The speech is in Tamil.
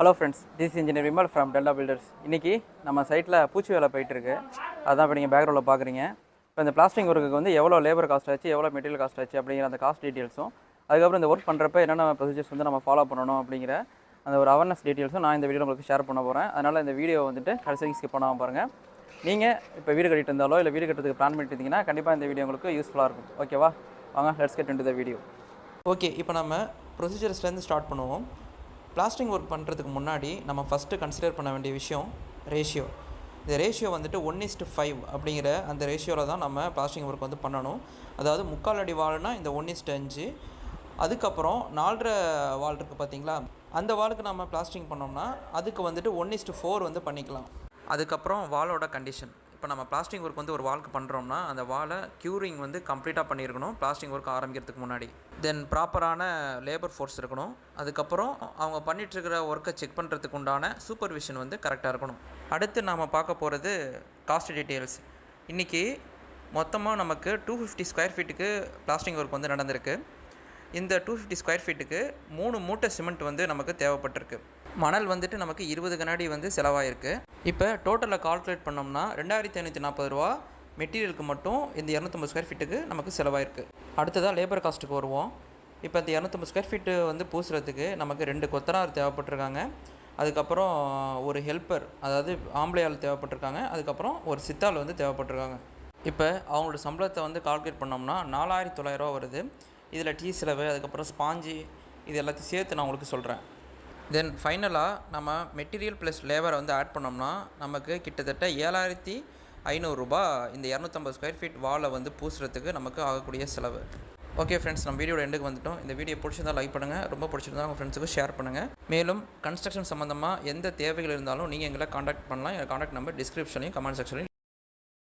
Hello friends this engineer Vimal from Delta Builders இன்றைக்கி நம்ம சைட்டில் பூச்சி வேலை போயிட்டுருக்கு. அதான் இப்போ நீங்கள் பேக்ரவுண்டில் பார்க்குறீங்க இப்போ இந்த பிளாஸ்டிக் ஒர்க்குக்கு வந்து எவ்வளோ லேபர் காஸ்ட் ஆச்சு எவ்வளோ மெட்டீரியல் காஸ்ட் ஆச்சு அப்படிங்கிற அந்த காஸ்ட் டீட்டெயில்ஸும் அதுக்கப்புறம் இந்த ஒர்க் பண்ணுறப்ப என்னென்ன ப்ரொசீஜர்ஸ் வந்து நம்ம ஃபாலோ பண்ணணும் அப்படிங்கிற அந்த ஒரு அவேர்னஸ் டீட்டெயில்ஸும் நான் இந்த வீடியோ உங்களுக்கு ஷேர் பண்ண போகிறேன் அதனால் இந்த வீடியோ வந்துட்டு கடைசி ஸ்கிப் பண்ணாமல் பாருங்கள் நீங்கள் இப்போ வீடு கட்டிட்டு இருந்தாலோ இல்லை வீடு கட்டுறதுக்கு பிளான் பண்ணிட்டு இருந்தீங்கன்னா கண்டிப்பாக இந்த வீடியோ உங்களுக்கு யூஸ்ஃபுல்லாக இருக்கும். ஓகேவா வாங்க let's get into the video okay இப்போ நம்ம ப்ரொசீஜர்ஸ்லேருந்து ஸ்டார்ட் பண்ணுவோம். பிளாஸ்டிங் ஒர்க் பண்ணுறதுக்கு முன்னாடி நம்ம ஃபஸ்ட்டு கன்சிடர் பண்ண வேண்டிய விஷயம் ரேஷியோ இந்த ரேஷியோ வந்துட்டு ஒன் இஸ்ட்டு ஃபைவ் அப்படிங்கிற அந்த ரேஷியோவில் தான் நம்ம பிளாஸ்டிங் ஒர்க் வந்து பண்ணணும். அதாவது முக்கால் அடி வால்னால் இந்த ஒன் இஸ்ட்டு அஞ்சு. அதுக்கப்புறம் நாலரை வால் இருக்குது பார்த்தீங்களா அந்த வாலுக்கு நம்ம பிளாஸ்டிங் பண்ணோம்னா அதுக்கு வந்துட்டு ஒன் இஸ்ட்டு ஃபோர் வந்து பண்ணிக்கலாம். அதுக்கப்புறம் வாலோட கண்டிஷன் இப்போ நம்ம பிளாஸ்டிக் ஒர்க் வந்து ஒரு வால்க்கு பண்ணுறோம்னா அந்த வாலை க்யூரிங் வந்து கம்ப்ளீட்டாக பண்ணியிருக்கணும் பிளாஸ்டிக் ஒர்க் ஆரம்பிக்கிறதுக்கு முன்னாடி. தென் ப்ராப்பரான லேபர் ஃபோர்ஸ் இருக்கணும். அதுக்கப்புறம் அவங்க பண்ணிகிட்ருக்கிற ஒர்க்கை செக் பண்ணுறதுக்கு உண்டான சூப்பர்விஷன் வந்து கரெக்டாக இருக்கணும். அடுத்து நாம் பார்க்க போகிறது காஸ்ட் டீட்டெயில்ஸ் இன்றைக்கி மொத்தமாக நமக்கு டூ ஃபிஃப்டி ஸ்கொயர் ஃபீட்டுக்கு பிளாஸ்டிக் ஒர்க் வந்து நடந்திருக்கு. இந்த டூ ஃபிஃப்டி ஸ்கொயர் ஃபீட்டுக்கு மூணு மூட்டை சிமெண்ட் வந்து நமக்கு தேவைப்பட்டிருக்கு. மணல் வந்துட்டு நமக்கு இருபது கண்ணாடி வந்து செலவாயிருக்கு. இப்போ டோட்டலில் கால்குலேட் பண்ணோம்னா ரெண்டாயிரத்தி ஐநூற்றி நாற்பது ரூபா மெட்டீரியலுக்கு மட்டும் இந்த இரநூத்தம்பது ஸ்கொயர் ஃபீட்டுக்கு நமக்கு செலவாயிருக்கு. அடுத்ததாக லேபர் காஸ்ட்டுக்கு வருவோம். இப்போ இந்த இரநூத்தம்பது ஸ்கொயர் ஃபீட்டு வந்து பூசுறதுக்கு நமக்கு ரெண்டு கொத்தனார் தேவைப்பட்டிருக்காங்க. அதுக்கப்புறம் ஒரு ஹெல்ப்பர் அதாவது ஆம்பளை ஆள் தேவைப்பட்டிருக்காங்க. அதுக்கப்புறம் ஒரு சித்தாள் வந்து தேவைப்பட்டிருக்காங்க. இப்போ அவங்களோட சம்பளத்தை வந்து கால்குலேட் பண்ணோம்னா நாலாயிரத்தி தொள்ளாயிரரூவா வருது. இதில் டீ செலவு அதுக்கப்புறம் ஸ்பாஞ்சி இது எல்லாத்தையும் சேர்த்து நான் உங்களுக்கு சொல்கிறேன் தென் ஃபைனலாக நம்ம மெட்டீரியல் ப்ளஸ் லேபரை வந்து ஆட் பண்ணோம்னா நமக்கு கிட்டத்தட்ட ஏழாயிரத்தி ஐநூறுரூபா இந்த இரநூத்தம்பது ஸ்கொயர் ஃபீட் வாலை வந்து பூசுறதுக்கு நமக்கு ஆகக்கூடிய செலவு. ஓகே ஃப்ரெண்ட்ஸ் நம்ம வீடியோட எண்டுக்கு வந்துட்டோம். இந்த வீடியோ பிடிச்சிருந்தா லைக் பண்ணுங்கள் ரொம்ப பிடிச்சிருந்தா உங்கள் ஃப்ரெண்ட்ஸுக்கு ஷேர் பண்ணுங்கள் மேலும் கன்ஸ்ட்ரக்ஷன் சம்மந்தமாக எந்த தேவைகள் இருந்தாலும் நீங்கள் எங்களை காண்டாக்ட் பண்ணலாம். எங்கள் காண்டாக்ட் நம்பர் டிஸ்கிரிப்ஷன்லையும் கமெண்ட் செக்ஷன்லையும்